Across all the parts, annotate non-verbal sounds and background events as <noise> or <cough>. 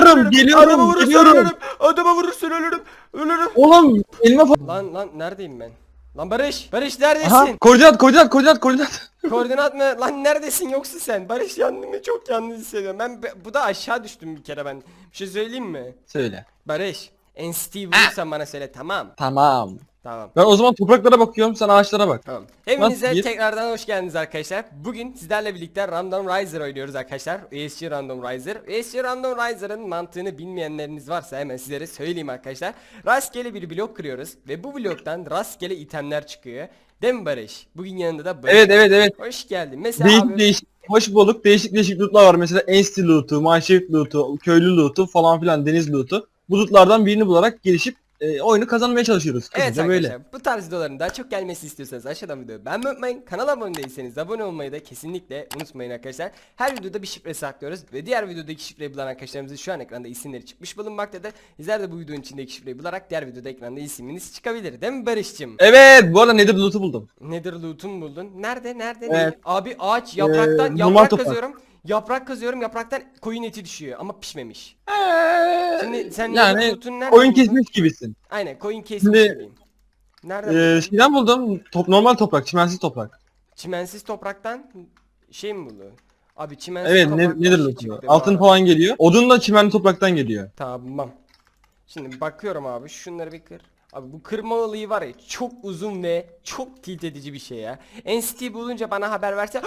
Geliyorum, geliyorum, Adama vurursun geliyorum. ölürüm. Adama vurursun ölürüm. Ölürüm. Oğlum elime fa- Lan lan neredeyim ben? Lan Barış. Barış neredesin? Aha koordinat koordinat koordinat koordinat. Koordinat mı? Lan neredesin yoksa sen? Barış kendimi çok yalnız hissediyorum. Ben bu da aşağı düştüm bir kere ben. Bir şey söyleyeyim mi? Söyle. Barış. NCT vurursan bana söyle tamam. Tamam. Tamam. Ben o zaman topraklara bakıyorum sen ağaçlara bak. Tamam. Hepinize Nasıl tekrardan hoş geldiniz arkadaşlar. Bugün sizlerle birlikte Random Riser oynuyoruz arkadaşlar. ESC Random Riser. ESC Random Riser'ın mantığını bilmeyenleriniz varsa hemen sizlere söyleyeyim arkadaşlar. Rastgele bir blok kırıyoruz ve bu bloktan rastgele itemler çıkıyor. Değil mi Barış? Bugün yanında da Barış. Evet evet evet. Hoş geldin. Mesela Değişik abi değişik. Hoş bulduk. Değişik değişik lootlar var. Mesela enstitü lootu, manşet lootu, köylü lootu falan filan deniz lootu. Bu lootlardan birini bularak gelişip e, oyunu kazanmaya çalışıyoruz. Evet Kısaca arkadaşlar böyle. bu tarz videoların daha çok gelmesi istiyorsanız aşağıdan videoyu beğenmeyi unutmayın. Kanala abone değilseniz abone olmayı da kesinlikle unutmayın arkadaşlar. Her videoda bir şifre saklıyoruz ve diğer videodaki şifreyi bulan arkadaşlarımızın şu an ekranda isimleri çıkmış bulunmaktadır. Sizler de bu videonun içindeki şifreyi bularak diğer videoda ekranda isminiz çıkabilir değil mi Barış'cığım? Evet bu arada nedir loot'u buldum. Nether loot'u mu buldun? Nerede? Nerede? Evet. Abi ağaç yapraktan Ee, yaprak kazıyorum. Yaprak kazıyorum yapraktan koyun eti düşüyor ama pişmemiş. Şimdi sen yani Nether loot'un nerede oyun buldun? kesmiş gibisin. Aynen koyun kesmiş Şimdi- gibiyim. Nerede? Ee, şeyden buldum. Top, normal toprak, çimensiz toprak. Çimensiz topraktan şey mi buldu? Abi çimensiz Evet ne, topraktan nedir şey çıktı Altın bana. falan geliyor. Odun da çimenli topraktan geliyor. Tamam. Şimdi bakıyorum abi şunları bir kır. Abi bu kırma olayı var ya çok uzun ve çok tilt edici bir şey ya. NCT bulunca bana haber verse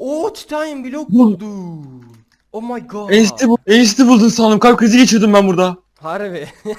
O titanium blok buldu. Oh my god. Enstitü bu. Enstitü buldun sandım. Kalp krizi geçirdim ben burada. Harbi. <laughs>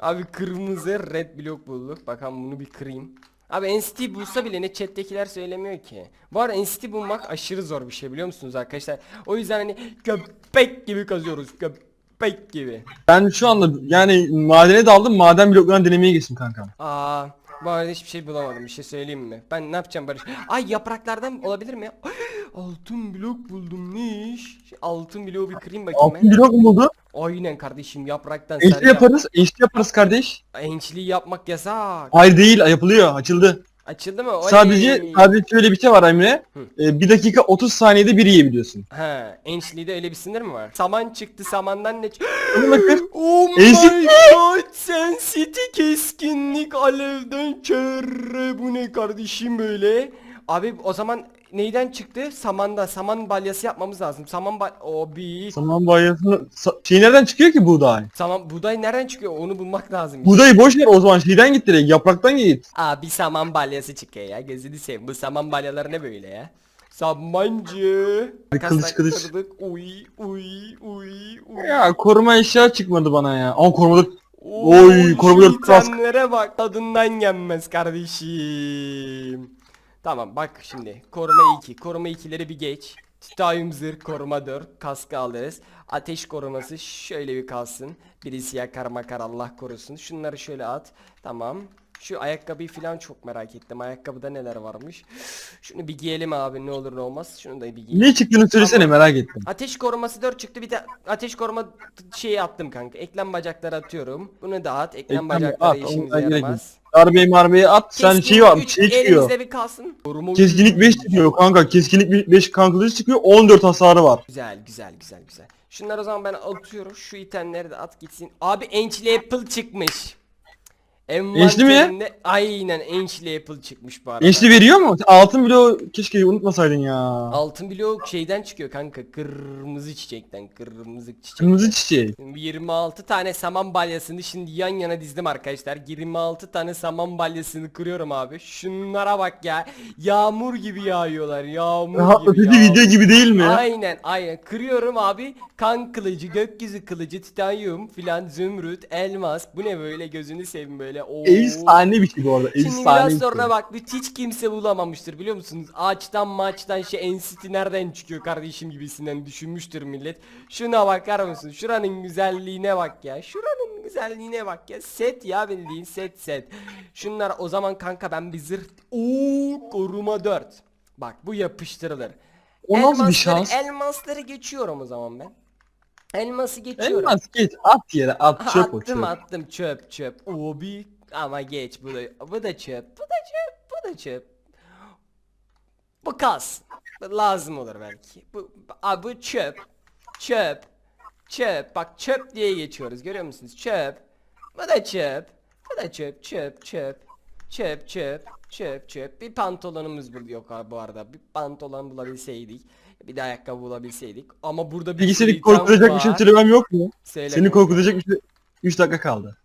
Abi kırmızı red blok bulduk. Bakalım bunu bir kırayım. Abi NCT bulsa bile ne chat'tekiler söylemiyor ki. Bu arada NCT bulmak aşırı zor bir şey biliyor musunuz arkadaşlar? O yüzden hani köpek gibi kazıyoruz. Köpek gibi. Ben şu anda yani madene daldım. Maden bloklarını denemeye geçtim kankam. Aa, bu arada hiçbir şey bulamadım. Bir şey söyleyeyim mi? Ben ne yapacağım Barış? Ay yapraklardan olabilir mi? <gasps> Altın blok buldum. Ne iş? Şey, Altın bloğu bir kırayım bakayım Altın ben. blok mu buldu? Aynen kardeşim yapraktan Enstitü sarı yap- yaparız. Enstitü yaparız kardeş. Ençliği yapmak yasak. Hayır değil yapılıyor. Açıldı. Açıldı mı? Oley. Sadece sadece şöyle bir şey var Emre. Ee, bir dakika 30 saniyede bir yiyebiliyorsun. Ha, Ençliği'de öyle bir sınır mı var? Saman çıktı, samandan ne çıktı? <gasps> <gasps> Oh my god, sensitivity keskinlik alevden kere bu ne kardeşim böyle? Abi o zaman neyden çıktı? Samanda, saman balyası yapmamız lazım. Saman bal... Abi. Saman bayasını... Sa- şey nereden çıkıyor ki buğday? Saman, buğday nereden çıkıyor? Onu bulmak lazım. Buğdayı boş ver o zaman şeyden git direkt yapraktan git. Abi saman balyası çıkıyor ya. Gözünü seveyim. Bu saman balyaları ne böyle ya? Samancı. Kılıç, kılıç. kırdık. Uy uy uy uy. Ya koruma eşya çıkmadı bana ya. Ama korumalık Oy, Oy, koruma şu kask. itemlere bak tadından yenmez kardeşim. Tamam bak şimdi koruma 2 koruma 2'leri bir geç. Titanium zırh koruma 4 kaskı alırız. Ateş koruması şöyle bir kalsın. Birisi yakar makar Allah korusun. Şunları şöyle at. Tamam. Şu ayakkabıyı falan çok merak ettim. Ayakkabıda neler varmış. Şunu bir giyelim abi ne olur ne olmaz. Şunu da bir giyelim. ne çıktığını söylesene merak ettim. Ateş koruması 4 çıktı bir de ateş koruma şeyi attım kanka. Eklem bacakları atıyorum. Bunu da at. Eklem Eklem bacakları at, işimize yaramaz. Darbeyi marbeyi at sen Keskinlik şey var üç, şey çıkıyor. Bir kalsın. Koruma Keskinlik 5 çıkıyor kanka. Keskinlik 5 kankılıcı çıkıyor. 14 hasarı var. Güzel güzel güzel güzel. Şunları o zaman ben atıyorum. Şu itemleri de at gitsin. Abi Enchli Apple çıkmış. Enchli mi ya? Aynen Enchli Apple çıkmış bu arada. Enişte veriyor mu? Altın bloğu keşke unutmasaydın ya. Altın blok şeyden çıkıyor kanka. Kırmızı çiçekten. Kırmızı çiçek. Kırmızı çiçeği. 26 tane saman balyasını şimdi yan yana dizdim arkadaşlar. 26 tane saman balyasını kırıyorum abi. Şunlara bak ya. Yağmur gibi yağıyorlar. Yağmur Rahatlatıcı gibi. yağmur. video gibi değil mi? Aynen aynen. Kırıyorum abi. Kan kılıcı, gökyüzü kılıcı, titanyum filan, zümrüt, elmas. Bu ne böyle gözünü seveyim böyle. Oo. Efsane bir şey bu arada. Şimdi Efsane biraz bir şey. sonra bak bir hiç kimse bulamamıştır biliyor musunuz? Ağaçtan maçtan şey NCT nereden çıkıyor kardeşim gibisinden düşünmüştür millet. Şuna bakar mısın? Şuranın güzelliğine bak ya. Şuranın güzelliğine bak ya. Set ya bildiğin set set. Şunlar o zaman kanka ben bir zırh... Oo koruma 4. Bak bu yapıştırılır. O nasıl bir şans? Elmasları geçiyorum o zaman ben. Elması geçiyorum. Elmas geç at yere at çöp o attım çöp. attım çöp çöp. Obi ama geç bu da bu da çöp. Bu da çöp. Bu da çöp. Bu kas. Lazım olur belki. Bu abi bu çöp. çöp, çöp. Bak çöp diye geçiyoruz görüyor musunuz? Çöp. Bu da çöp. Bu da çöp, çöp, çöp. Çöp, çöp, çöp, çöp. Bir pantolonumuz burada yok abi bu arada. Bir pantolon bulabilseydik. Bir de ayakkabı bulabilseydik. Ama burada bir Peki seni item korkutacak bir şey var. söylemem yok mu? Söyle Seni korkutacak bir şey 3 dakika kaldı.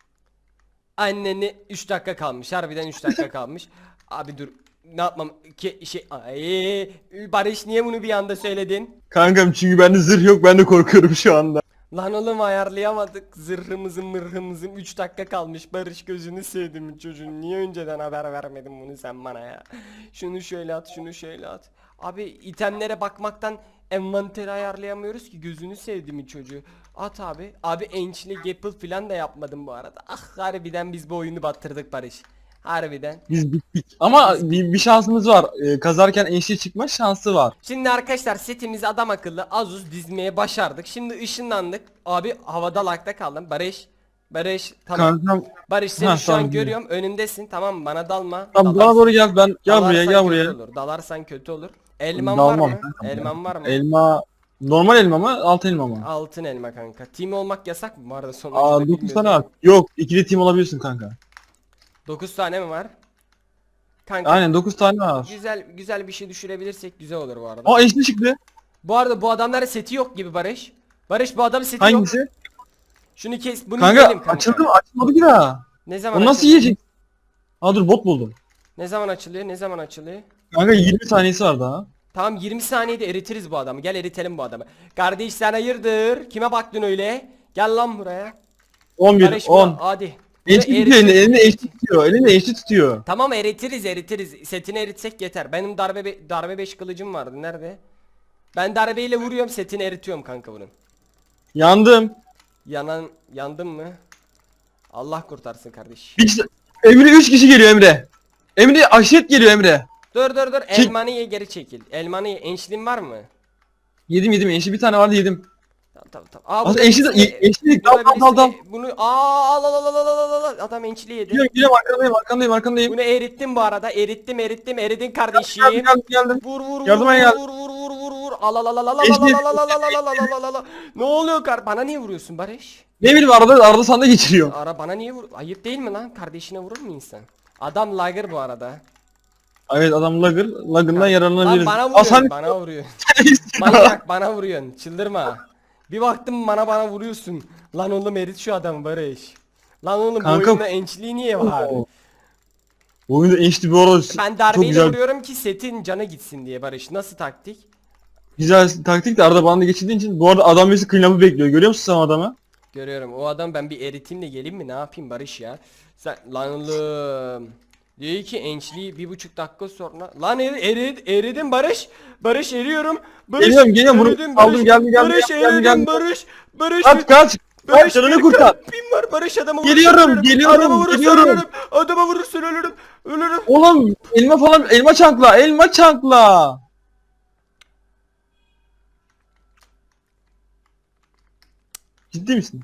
Anneni 3 dakika kalmış. Harbiden 3 dakika <laughs> kalmış. Abi dur. Ne yapmam ki şey ay Barış niye bunu bir anda söyledin? Kankam çünkü bende zırh yok ben de korkuyorum şu anda. Lan oğlum ayarlayamadık. Zırhımızın mırhımızın 3 dakika kalmış. Barış gözünü sevdim çocuğun. Niye önceden haber vermedin bunu sen bana ya? Şunu şöyle at şunu şöyle at. Abi itemlere bakmaktan envanteri ayarlayamıyoruz ki. Gözünü sevdiğimi çocuğu. At abi. Abi enchli gapple falan da yapmadım bu arada. Ah harbiden biz bu oyunu battırdık Barış Harbiden Biz bittik. Ama bir, bir şansımız var. Ee, kazarken enişte çıkma şansı var. Şimdi arkadaşlar setimizi adam akıllı Azus dizmeye başardık. Şimdi ışınlandık. Abi havada lakta kaldım. Barış. Barış tamam. Kankam Barış seni Ha, şu an tamam, görüyorum. Önümdesin tamam mı? Bana dalma. tamam Dalarsan- bana doğru gel ben gel buraya dalarsan gel kötü buraya. Olur. Dalarsan kötü olur. Elman var Dalmam mı? kankam. Elman var mı? Elma normal elma mı altın elma mı? Altın elma kanka. Team olmak yasak mı? Bu arada sonuçta Aa 9 tane var. Yok ikili team olabiliyorsun kanka. 9 tane mi var? Kanka Aynen 9 tane var. güzel güzel bir şey düşürebilirsek güzel olur bu arada. Aa enişte çıktı. Bu arada bu adamların seti yok gibi Barış. Barış bu adamın seti yok. Hangisi? Şunu kes. Bunu Kanka, yiyelim kanka. açıldı mı? Açılmadı ki daha. Ne zaman Onu nasıl açılıyor? yiyecek? Aa dur bot buldum. Ne zaman açılıyor? Ne zaman açılıyor? Kanka 20 saniyesi var daha. Tamam 20 saniyede eritiriz bu adamı. Gel eritelim bu adamı. Kardeş sen hayırdır? Kime baktın öyle? Gel lan buraya. 11, Barış bu- 10. Hadi. Tutuyor eritiriz. elini, elini enişte tutuyor. Elini enişte tutuyor. Tamam eritiriz eritiriz. Setini eritsek yeter. Benim darbe be- darbe 5 kılıcım vardı. Nerede? Ben darbeyle vuruyorum setini eritiyorum kanka bunun. Yandım. Yanan yandın mı? Allah kurtarsın kardeş. Bir. Emre 3 kişi geliyor Emre. Emre aşiret geliyor Emre. Dur dur dur. Çek- Elmanı ye geri çekil. Elmanı ye. Ençliğin var mı? Yedim yedim enişte bir tane vardı yedim. Tamam tamam. Aa, de birisi- enişte burada dal dal dal dal. Bunu aa al al al al al al al al. Adam ençli yedi. Geliyorum geliyorum arkandayım arkandayım arkandayım. Bunu erittim bu arada. Erittim erittim eridin kardeşim. Geldim geldim geldim. Vur vur vur Yardıma vur gel. vur vur vur vur vur. Al al al al al al Eşit. al al al al al al al al al al. Ne oluyor kar? Bana niye vuruyorsun Barış? Ne bileyim arada arada sanda geçiriyor. Ara bana niye vur? Ayıp değil mi lan? Kardeşine vurur mu insan? Adam lager bu arada. Evet adam lagır. Lagından Lan yararlanabiliriz. bana sen- bana vuruyorsun. Manyak bana vuruyorsun. Çıldırma. Bir baktım bana bana vuruyorsun. Lan oğlum erit şu adamı Barış. Lan oğlum Kanka- boyunda ençliği niye var? Oo. Bu oyunda enişte bir arada Ben çok darbeyle güzel, vuruyorum ki setin canı gitsin diye Barış. Nasıl taktik? güzel taktik de arada bana geçirdiğin için bu arada adam birisi clean bekliyor. Görüyor musun sen o adamı? Görüyorum. O adam ben bir eriteyim de geleyim mi? Ne yapayım Barış ya? Sen lan oğlum. Diyor ki ençliği bir buçuk dakika sonra. Lan eri, erid, eridim Barış. Barış eriyorum. Barış, Geliyorum, geliyorum. Bunu eridim, aldım, geldim, geldim, Barış geldim, eridim geldim. Barış. Barış. Kaç kaç. Barış canını kurtar. kalbim var Barış adama Geliyorum, vurursun ölürüm. geliyorum, Adama vurursun geliyorum. ölürüm. Adama vurursun ölürüm. Ölürüm. Oğlum elma falan elma çankla elma çankla. Ciddi misin?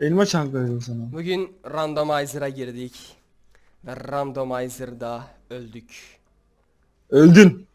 Elma çankla dedim sana. Bugün randomizer'a girdik. Ve randomizer'da öldük. Öldün.